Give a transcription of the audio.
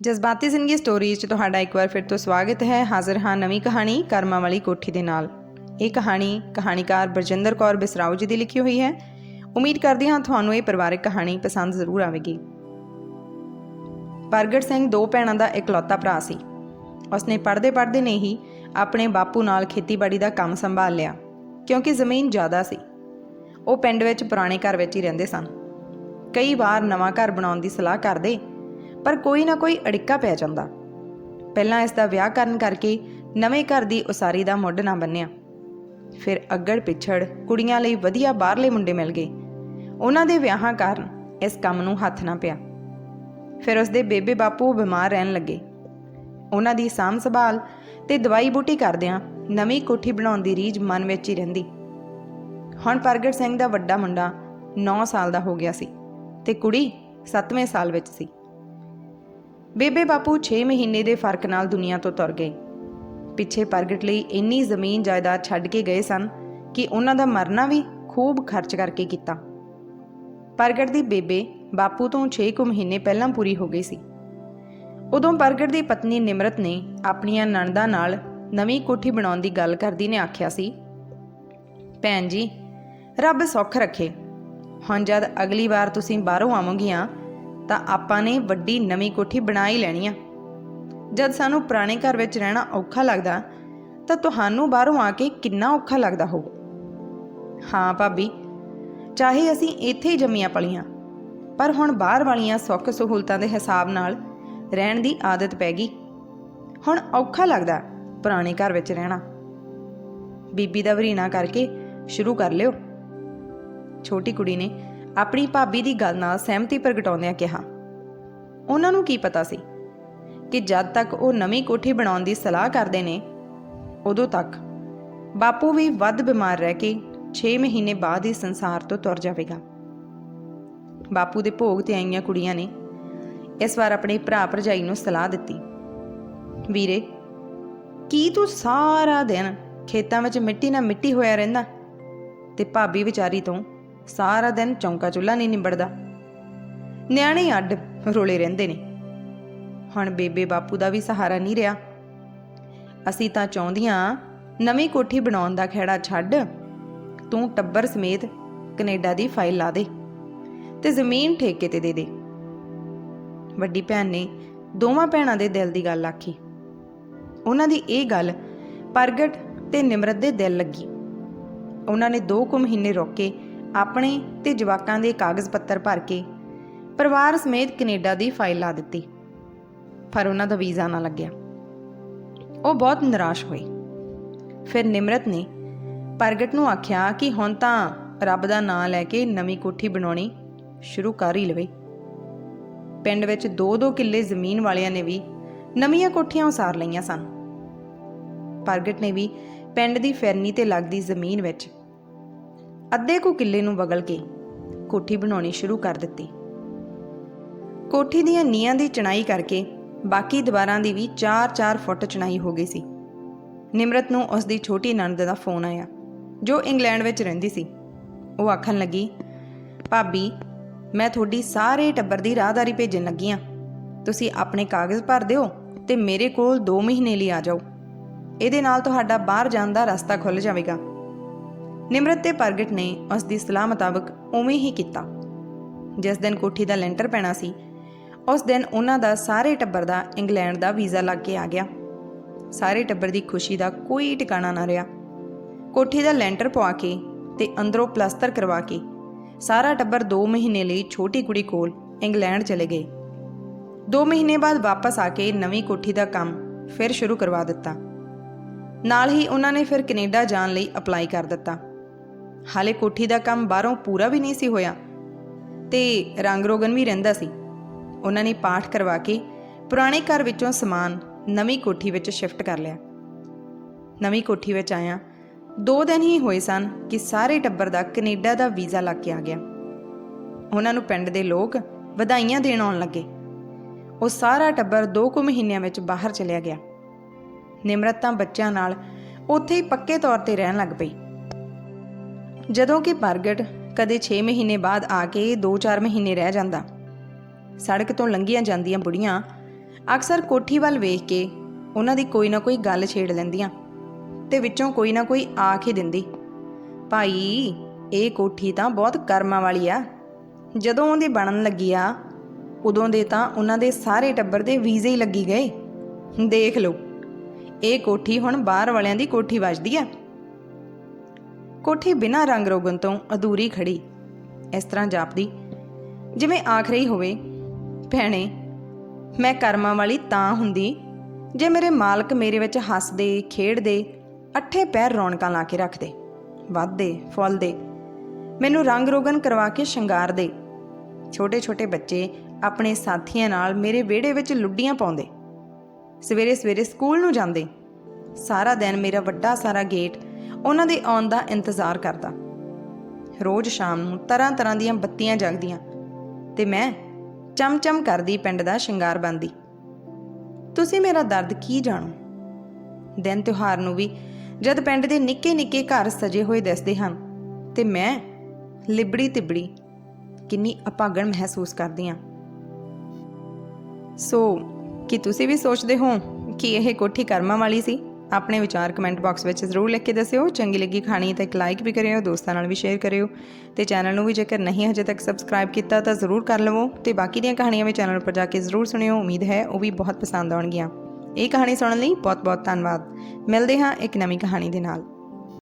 ਜਜ਼ਬਾਤੀ ਜ਼ਿੰਦਗੀ ਸਟੋਰੀਜ਼ 'ਚ ਤੁਹਾਡਾ ਇੱਕ ਵਾਰ ਫਿਰ ਤੋਂ ਸਵਾਗਤ ਹੈ। ਹਾਜ਼ਰ ਹਾਂ ਨਵੀਂ ਕਹਾਣੀ ਕਰਮਾਂ ਵਾਲੀ ਕੋਠੀ ਦੇ ਨਾਲ। ਇਹ ਕਹਾਣੀ ਕਹਾਣੀਕਾਰ ਬਰਜਿੰਦਰ ਕੌਰ ਬਿਸਰਾਓ ਜੀ ਦੀ ਲਿਖੀ ਹੋਈ ਹੈ। ਉਮੀਦ ਕਰਦੀ ਹਾਂ ਤੁਹਾਨੂੰ ਇਹ ਪਰਿਵਾਰਕ ਕਹਾਣੀ ਪਸੰਦ ਜ਼ਰੂਰ ਆਵੇਗੀ। ਪ੍ਰਗਟ ਸਿੰਘ ਦੋ ਭੈਣਾਂ ਦਾ ਇਕਲੌਤਾ ਭਰਾ ਸੀ। ਉਸਨੇ ਪੜ੍ਹਦੇ ਪੜ੍ਹਦੇ ਨੇ ਹੀ ਆਪਣੇ ਬਾਪੂ ਨਾਲ ਖੇਤੀਬਾੜੀ ਦਾ ਕੰਮ ਸੰਭਾਲ ਲਿਆ, ਕਿਉਂਕਿ ਜ਼ਮੀਨ ਜ਼ਿਆਦਾ ਸੀ। ਉਹ ਪਿੰਡ ਵਿੱਚ ਪੁਰਾਣੇ ਘਰ ਵਿੱਚ ਹੀ ਰਹਿੰਦੇ ਸਨ। ਕਈ ਵਾਰ ਨਵਾਂ ਘਰ ਬਣਾਉਣ ਦੀ ਸਲਾਹ ਕਰਦੇ ਪਰ ਕੋਈ ਨਾ ਕੋਈ ਅੜਿੱਕਾ ਪੈ ਜਾਂਦਾ। ਪਹਿਲਾਂ ਇਸ ਦਾ ਵਿਆਹ ਕਰਨ ਕਰਕੇ ਨਵੇਂ ਘਰ ਦੀ ਉਸਾਰੀ ਦਾ ਮੁੱਢ ਨਾ ਬੰਨਿਆ। ਫਿਰ ਅੱਗੜ ਪਿਛੜ ਕੁੜੀਆਂ ਲਈ ਵਧੀਆ ਬਾਹਰਲੇ ਮੁੰਡੇ ਮਿਲ ਗਏ। ਉਹਨਾਂ ਦੇ ਵਿਆਹਾਂ ਕਾਰਨ ਇਸ ਕੰਮ ਨੂੰ ਹੱਥ ਨਾ ਪਿਆ। ਫਿਰ ਉਸਦੇ ਬੇਬੇ ਬਾਪੂ ਬਿਮਾਰ ਰਹਿਣ ਲੱਗੇ। ਉਹਨਾਂ ਦੀ ਸਾਂਭ ਸੰਭਾਲ ਤੇ ਦਵਾਈ ਬੂਟੀ ਕਰਦਿਆਂ ਨਵੀਂ ਕੋਠੀ ਬਣਾਉਣ ਦੀ ਰੀਝ ਮਨ ਵਿੱਚ ਹੀ ਰਹਿੰਦੀ। ਹੁਣ ਪ੍ਰਗਟ ਸਿੰਘ ਦਾ ਵੱਡਾ ਮੁੰਡਾ 9 ਸਾਲ ਦਾ ਹੋ ਗਿਆ ਸੀ ਤੇ ਕੁੜੀ 7ਵੇਂ ਸਾਲ ਵਿੱਚ ਸੀ। ਬੇਬੇ ਬਾਪੂ 6 ਮਹੀਨੇ ਦੇ ਫ਼ਰਕ ਨਾਲ ਦੁਨੀਆ ਤੋਂ ਤੁਰ ਗਏ। ਪਿੱਛੇ ਪ੍ਰਗਟ ਲਈ ਇੰਨੀ ਜ਼ਮੀਨ ਜਾਇਦਾਦ ਛੱਡ ਕੇ ਗਏ ਸਨ ਕਿ ਉਹਨਾਂ ਦਾ ਮਰਨਾ ਵੀ ਖੂਬ ਖਰਚ ਕਰਕੇ ਕੀਤਾ। ਪ੍ਰਗਟ ਦੀ ਬੇਬੇ ਬਾਪੂ ਤੋਂ 6 ਕੁ ਮਹੀਨੇ ਪਹਿਲਾਂ ਪੂਰੀ ਹੋ ਗਈ ਸੀ। ਉਦੋਂ ਪ੍ਰਗਟ ਦੀ ਪਤਨੀ ਨਿਮਰਤ ਨੇ ਆਪਣੀਆਂ ਨਣਦਾਂ ਨਾਲ ਨਵੀਂ ਕੋਠੀ ਬਣਾਉਣ ਦੀ ਗੱਲ ਕਰਦੀ ਨੇ ਆਖਿਆ ਸੀ, ਭੈਣ ਜੀ, ਰੱਬ ਸੁੱਖ ਰੱਖੇ। ਹੁਣ ਜਦ ਅਗਲੀ ਵਾਰ ਤੁਸੀਂ ਬਾਹਰੋਂ ਆਵੋਗੀਆਂ ਤਾਂ ਆਪਾਂ ਨੇ ਵੱਡੀ ਨਵੀਂ ਕੋਠੀ ਬਣਾ ਹੀ ਲੈਣੀ ਆ। ਜਦ ਸਾਨੂੰ ਪੁਰਾਣੇ ਘਰ ਵਿੱਚ ਰਹਿਣਾ ਔਖਾ ਲੱਗਦਾ, ਤਾਂ ਤੁਹਾਨੂੰ ਬਾਹਰੋਂ ਆ ਕੇ ਕਿੰਨਾ ਔਖਾ ਲੱਗਦਾ ਹੋਊ। ਹਾਂ ਭਾਬੀ, ਚਾਹੇ ਅਸੀਂ ਇੱਥੇ ਹੀ ਜੰਮੀਆਂ ਪਲੀਆਂ, ਪਰ ਹੁਣ ਬਾਹਰ ਵਾਲੀਆਂ ਸੁੱਖ ਸਹੂਲਤਾਂ ਦੇ ਹਿਸਾਬ ਨਾਲ ਰਹਿਣ ਦੀ ਆਦਤ ਪੈ ਗਈ। ਹੁਣ ਔਖਾ ਲੱਗਦਾ ਪੁਰਾਣੇ ਘਰ ਵਿੱਚ ਰਹਿਣਾ। ਬੀਬੀ ਦਾ ਵਰੀਣਾ ਕਰਕੇ ਸ਼ੁਰੂ ਕਰ ਲਿਓ। ਛੋਟੀ ਕੁੜੀ ਨੇ ਆਪਣੀ ਭਾਬੀ ਦੀ ਗੱਲ ਨਾਲ ਸਹਿਮਤੀ ਪ੍ਰਗਟਾਉਂਦਿਆਂ ਕਿਹਾ, ਉਹਨਾਂ ਨੂੰ ਕੀ ਪਤਾ ਸੀ ਕਿ ਜਦ ਤੱਕ ਉਹ ਨਵੀਂ ਕੋਠੀ ਬਣਾਉਣ ਦੀ ਸਲਾਹ ਕਰਦੇ ਨੇ, ਉਦੋਂ ਤੱਕ ਬਾਪੂ ਵੀ ਵੱਧ ਬਿਮਾਰ ਰਹਿ ਕੇ 6 ਮਹੀਨੇ ਬਾਅਦ ਹੀ ਸੰਸਾਰ ਤੋਂ ਤੁਰ ਜਾਵੇਗਾ। ਬਾਪੂ ਦੇ ਭੋਗ ਤੇ ਆਈਆਂ ਕੁੜੀਆਂ ਨੇ ਇਸ ਵਾਰ ਆਪਣੇ ਭਰਾ ਭਰਜਾਈ ਨੂੰ ਸਲਾਹ ਦਿੱਤੀ, ਵੀਰੇ, ਕੀ ਤੂੰ ਸਾਰਾ ਦਿਨ ਖੇਤਾਂ ਵਿੱਚ ਮਿੱਟੀ ਨਾਲ ਮਿੱਟੀ ਹੋਇਆ ਰਹਿੰਦਾ ਤੇ ਭਾਬੀ ਵਿਚਾਰੀ ਤੋਂ ਸਾਰਾ ਦਿਨ ਚੌਂਕਾ ਚੁੱਲ੍ਹਾ ਨਹੀਂ ਨਿਬੜਦਾ। ਨਿਆਣੇ ਅੱਡ ਰੋਲੇ ਰਹਿੰਦੇ ਨੇ। ਹੁਣ ਬੇਬੇ ਬਾਪੂ ਦਾ ਵੀ ਸਹਾਰਾ ਨਹੀਂ ਰਿਹਾ। ਅਸੀਂ ਤਾਂ ਚਾਹੁੰਦੀਆਂ ਨਵੀਂ ਕੋਠੀ ਬਣਾਉਣ ਦਾ ਖੇੜਾ ਛੱਡ, ਤੂੰ ਟੱਬਰ ਸਮੇਤ ਕੈਨੇਡਾ ਦੀ ਫਾਈਲ ਲਾ ਦੇ ਤੇ ਜ਼ਮੀਨ ਠੇਕੇ ਤੇ ਦੇ ਦੇ। ਵੱਡੀ ਭੈਣ ਨੇ ਦੋਵਾਂ ਭੈਣਾਂ ਦੇ ਦਿਲ ਦੀ ਗੱਲ ਆਖੀ। ਉਹਨਾਂ ਦੀ ਇਹ ਗੱਲ ਪ੍ਰਗਟ ਤੇ ਨਿਮਰਤ ਦੇ ਦਿਲ ਲੱਗੀ। ਉਹਨਾਂ ਨੇ 2 ਕੁ ਮਹੀਨੇ ਰੋਕੇ ਆਪਣੇ ਤੇ ਜਵਾਕਾਂ ਦੇ ਕਾਗਜ਼ ਪੱਤਰ ਭਰ ਕੇ ਪਰਿਵਾਰ ਸਮੇਤ ਕੈਨੇਡਾ ਦੀ ਫਾਈਲ ਲਾ ਦਿੱਤੀ। ਪਰ ਉਹਨਾਂ ਦਾ ਵੀਜ਼ਾ ਨਾ ਲੱਗਿਆ। ਉਹ ਬਹੁਤ ਨਿਰਾਸ਼ ਹੋਏ। ਫਿਰ ਨਿਮਰਤ ਨੇ ਪ੍ਰਗਟ ਨੂੰ ਆਖਿਆ ਕਿ ਹੁਣ ਤਾਂ ਰੱਬ ਦਾ ਨਾਮ ਲੈ ਕੇ ਨਵੀਂ ਕੋਠੀ ਬਣਾਉਣੀ ਸ਼ੁਰੂ ਕਰ ਹੀ ਲਵੇ। ਪਿੰਡ ਵਿੱਚ 2-2 ਕਿੱਲੇ ਜ਼ਮੀਨ ਵਾਲਿਆਂ ਨੇ ਵੀ ਨਵੀਆਂ ਕੋਠੀਆਂ ਉਸਾਰ ਲਈਆਂ ਸਨ। ਪ੍ਰਗਟ ਨੇ ਵੀ ਪਿੰਡ ਦੀ ਫੈਰਨੀ ਤੇ ਲੱਗਦੀ ਜ਼ਮੀਨ ਵਿੱਚ ਅੱਧੇ ਕੁ ਕਿੱਲੇ ਨੂੰ ਬਗਲ ਕੇ ਕੋਠੀ ਬਣਾਉਣੀ ਸ਼ੁਰੂ ਕਰ ਦਿੱਤੀ। ਕੋਠੀ ਦੀਆਂ ਨੀਆਂ ਦੀ ਚਣਾਈ ਕਰਕੇ ਬਾਕੀ ਦੀਵਾਰਾਂ ਦੀ ਵੀ 4-4 ਫੁੱਟ ਚਣਾਈ ਹੋ ਗਈ ਸੀ। ਨਿਮਰਤ ਨੂੰ ਉਸ ਦੀ ਛੋਟੀ ਨਣਦ ਦਾ ਫੋਨ ਆਇਆ, ਜੋ ਇੰਗਲੈਂਡ ਵਿੱਚ ਰਹਿੰਦੀ ਸੀ। ਉਹ ਆਖਣ ਲੱਗੀ, ਭਾਬੀ, ਮੈਂ ਤੁਹਾਡੀ ਸਾਰੇ ਟੱਬਰ ਦੀ ਰਾਹਦਾਰੀ ਭੇਜਣ ਲੱਗੀ ਆ। ਤੁਸੀਂ ਆਪਣੇ ਕਾਗਜ਼ ਭਰ ਦਿਓ ਤੇ ਮੇਰੇ ਕੋਲ 2 ਮਹੀਨੇ ਲਈ ਆ ਜਾਓ। ਇਹਦੇ ਨਾਲ ਤੁਹਾਡਾ ਬਾਹਰ ਜਾਣ ਦਾ ਰਸਤਾ ਖੁੱਲ ਜਾਵੇਗਾ। ਨਿਮਰਤ ਤੇ ਪ੍ਰਗਟ ਨੇ ਉਸ ਦੀ ਸਲਾਹ ਮੁਤਾਬਕ ਉਵੇਂ ਹੀ ਕੀਤਾ। ਜਿਸ ਦਿਨ ਕੋਠੀ ਦਾ ਲੈਂਟਰ ਪੈਣਾ ਸੀ, ਉਸ ਦਿਨ ਉਹਨਾਂ ਦਾ ਸਾਰੇ ਟੱਬਰ ਦਾ ਇੰਗਲੈਂਡ ਦਾ ਵੀਜ਼ਾ ਲੱਗ ਕੇ ਆ ਗਿਆ। ਸਾਰੇ ਟੱਬਰ ਦੀ ਖੁਸ਼ੀ ਦਾ ਕੋਈ ਟਿਕਾਣਾ ਨਾ ਰਿਹਾ। ਕੋਠੀ ਦਾ ਲੈਂਟਰ ਪਵਾ ਕੇ ਤੇ ਅੰਦਰੋਂ ਪਲਸਤਰ ਕਰਵਾ ਕੇ ਸਾਰਾ ਟੱਬਰ 2 ਮਹੀਨੇ ਲਈ ਛੋਟੀ ਕੁੜੀ ਕੋਲ ਇੰਗਲੈਂਡ ਚਲੇ ਗਏ। 2 ਮਹੀਨੇ ਬਾਅਦ ਵਾਪਸ ਆ ਕੇ ਨਵੀਂ ਕੋਠੀ ਦਾ ਕੰਮ ਫਿਰ ਸ਼ੁਰੂ ਕਰਵਾ ਦਿੱਤਾ। ਨਾਲ ਹੀ ਉਹਨਾਂ ਨੇ ਫਿਰ ਕੈਨੇਡਾ ਜਾਣ ਲਈ ਅਪਲਾਈ ਕਰ ਦਿੱਤਾ। ਹਾਲੇ ਕੋਠੀ ਦਾ ਕੰਮ ਬਾਹਰੋਂ ਪੂਰਾ ਵੀ ਨਹੀਂ ਸੀ ਹੋਇਆ। ਤੇ ਰੰਗ ਰੋਗਨ ਵੀ ਰਹਿੰਦਾ ਸੀ। ਉਹਨਾਂ ਨੇ ਪਾਠ ਕਰਵਾ ਕੇ ਪੁਰਾਣੇ ਘਰ ਵਿੱਚੋਂ ਸਮਾਨ ਨਵੀਂ ਕੋਠੀ ਵਿੱਚ ਸ਼ਿਫਟ ਕਰ ਲਿਆ। ਨਵੀਂ ਕੋਠੀ ਵਿੱਚ ਆਇਆ ਦੋ ਦਿਨ ਹੀ ਹੋਏ ਸਨ ਕਿ ਸਾਰੇ ਟੱਬਰ ਦਾ ਕੈਨੇਡਾ ਦਾ ਵੀਜ਼ਾ ਲੱਗ ਕੇ ਆ ਗਿਆ। ਉਹਨਾਂ ਨੂੰ ਪਿੰਡ ਦੇ ਲੋਕ ਵਧਾਈਆਂ ਦੇਣ ਆਉਣ ਲੱਗੇ। ਉਹ ਸਾਰਾ ਟੱਬਰ 2 ਕੁ ਮਹੀਨਿਆਂ ਵਿੱਚ ਬਾਹਰ ਚਲਿਆ ਗਿਆ। ਨਿਮਰਤ ਤਾਂ ਬੱਚਿਆਂ ਨਾਲ ਉੱਥੇ ਹੀ ਪੱਕੇ ਤੌਰ ਤੇ ਰਹਿਣ ਲੱਗ ਪਈ। ਜਦੋਂ ਕਿ ਪ੍ਰਗਟ ਕਦੇ 6 ਮਹੀਨੇ ਬਾਅਦ ਆ ਕੇ 2-4 ਮਹੀਨੇ ਰਹਿ ਜਾਂਦਾ। ਸੜਕ ਤੋਂ ਲੰਘੀਆਂ ਜਾਂਦੀਆਂ ਬੁੜੀਆਂ ਅਕਸਰ ਕੋਠੀ ਵੱਲ ਵੇਖ ਕੇ ਉਹਨਾਂ ਦੀ ਕੋਈ ਨਾ ਕੋਈ ਗੱਲ ਛੇੜ ਲੈਂਦੀਆਂ ਤੇ ਵਿੱਚੋਂ ਕੋਈ ਨਾ ਕੋਈ ਆਖ ਹੀ ਦਿੰਦੀ, ਭਾਈ, ਇਹ ਕੋਠੀ ਤਾਂ ਬਹੁਤ ਕਰਮਾਂ ਵਾਲੀ ਆ। ਜਦੋਂ ਉਹਦੀ ਬਣਨ ਲੱਗੀ ਆ, ਉਦੋਂ ਦੇ ਤਾਂ ਉਹਨਾਂ ਦੇ ਸਾਰੇ ਟੱਬਰ ਦੇ ਵੀਜ਼ੇ ਹੀ ਲੱਗੀ ਗਏ। ਦੇਖ ਲਓ, ਇਹ ਕੋਠੀ ਹੁਣ ਬਾਹਰ ਵਾਲਿਆਂ ਦੀ ਕੋਠੀ ਵੱਜਦੀ ਆ। ਕੋਠੀ ਬਿਨਾਂ ਰੰਗ ਰੋਗਨ ਤੋਂ ਅਧੂਰੀ ਖੜੀ। ਇਸ ਤਰ੍ਹਾਂ ਜਾਪਦੀ, ਜਿਵੇਂ ਆਖਰੀ ਹੋਵੇ, ਭੈਣੇ, ਮੈਂ ਕਰਮਾਂ ਵਾਲੀ ਤਾਂ ਹੁੰਦੀ, ਜੇ ਮੇਰੇ ਮਾਲਕ ਮੇਰੇ ਵਿੱਚ ਹੱਸਦੇ, ਖੇਡਦੇ, ਅੱਠੇ ਪੈਰ ਰੌਣਕਾਂ ਲਾ ਕੇ ਰੱਖਦੇ, ਵੱਧਦੇ, ਫੁੱਲਦੇ, ਮੈਨੂੰ ਰੰਗ ਰੋਗਨ ਕਰਵਾ ਕੇ ਸ਼ਿੰਗਾਰ ਦੇ ਛੋਟੇ ਛੋਟੇ ਬੱਚੇ ਆਪਣੇ ਸਾਥੀਆਂ ਨਾਲ ਮੇਰੇ ਵਿਹੜੇ ਵਿੱਚ ਲੁੱਡੀਆਂ ਪਾਉਂਦੇ। ਸਵੇਰੇ ਸਵੇਰੇ ਸਕੂਲ ਨੂੰ ਜਾਂਦੇ। ਸਾਰਾ ਦਿਨ ਮੇਰਾ ਵੱਡਾ ਸਾਰਾ ਗੇਟ ਉਹਨਾਂ ਦੇ ਆਉਣ ਦਾ ਇੰਤਜ਼ਾਰ ਕਰਦਾ। ਰੋਜ਼ ਸ਼ਾਮ ਨੂੰ ਤਰ੍ਹਾਂ ਤਰ੍ਹਾਂ ਦੀਆਂ ਬੱਤੀਆਂ ਜਗਦੀਆਂ ਤੇ ਮੈਂ ਚਮਚਮ ਕਰਦੀ ਪਿੰਡ ਦਾ ਸ਼ਿੰਗਾਰ ਬੰਦੀ ਤੁਸੀਂ ਮੇਰਾ ਦਰਦ ਕੀ ਜਾਣੋ? ਦਿਨ ਤਿਉਹਾਰ ਨੂੰ ਵੀ ਜਦ ਪਿੰਡ ਦੇ ਨਿੱਕੇ ਨਿੱਕੇ ਘਰ ਸਜੇ ਹੋਏ ਦਿਸਦੇ ਹਨ ਤੇ ਮੈਂ ਲਿਬੜੀ ਤਿਬੜੀ ਕਿੰਨੀ ਅਪਾਗਣ ਮਹਿਸੂਸ ਕਰਦੀ ਹਾਂ। ਸੋ ਕੀ ਤੁਸੀਂ ਵੀ ਸੋਚਦੇ ਹੋ ਕਿ ਇਹ ਕੋਠੀ ਕਰਮਾਂ ਵਾਲੀ ਸੀ? ਆਪਣੇ ਵਿਚਾਰ ਕਮੈਂਟ ਬਾਕਸ ਵਿੱਚ ਜ਼ਰੂਰ ਲਿਖ ਕੇ ਦੱਸਿਓ। ਚੰਗੀ ਲੱਗੀ ਕਹਾਣੀ ਤਾਂ ਇੱਕ ਲਾਈਕ ਵੀ ਕਰਿਓ, ਦੋਸਤਾਂ ਨਾਲ ਵੀ ਸ਼ੇਅਰ ਕਰਿਓ। ਤੇ ਚੈਨਲ ਨੂੰ ਵੀ ਜੇਕਰ ਨਹੀਂ ਹਜੇ ਤੱਕ ਸਬਸਕ੍ਰਾਈਬ ਕੀਤਾ ਤਾਂ ਜ਼ਰੂਰ ਕਰ ਲਵੋ। ਤੇ ਬਾਕੀ ਦੀਆਂ ਕਹਾਣੀਆਂ ਵੀ ਚੈਨਲ ਉੱਪਰ ਜਾ ਕੇ ਜ਼ਰੂਰ ਸੁਣਿਓ। ਉਮੀਦ ਹੈ ਉਹ ਵੀ ਬਹੁਤ ਪਸੰਦ ਆਉਣਗੀਆਂ। ਇਹ ਕਹਾਣੀ ਸੁਣਨ ਲਈ ਬਹੁਤ ਬਹੁਤ ਧੰਨਵਾਦ। ਮਿਲਦੇ ਹਾਂ ਇੱਕ ਨਵੀਂ ਕਹਾਣੀ ਦੇ ਨਾਲ।